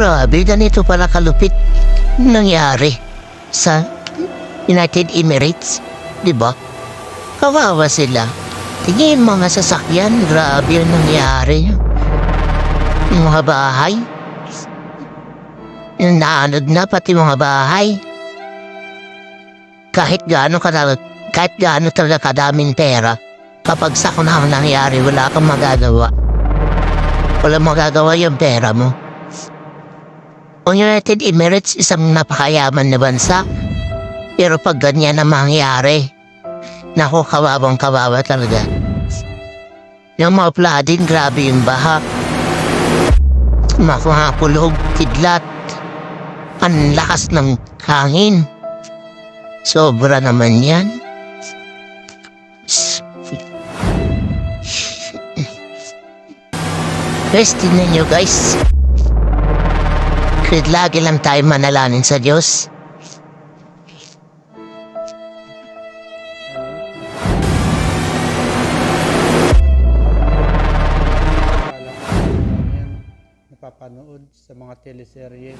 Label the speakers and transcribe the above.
Speaker 1: Grabe, ganito pala kalupit nangyari sa United Emirates, di ba? Kawawa sila. Tingin mga sasakyan, grabe yung nangyari. Mga bahay. Naanod na pati mga bahay. Kahit gaano ka kahit gaano talaga kadaming pera, kapag sa kunang nangyari, wala kang magagawa. Wala magagawa yung pera mo. Ang United Emirates isang napakayaman na bansa. Pero pag ganyan na mangyari, naku, kawawang kawawa talaga. Yung mga flooding, grabe yung baha. Kulog, kidlat. Ang lakas ng hangin. Sobra naman yan. Guys, tingnan guys. Kahit lagi lang tayo manalanin sa Diyos.
Speaker 2: Napapanood sa mga teleserye.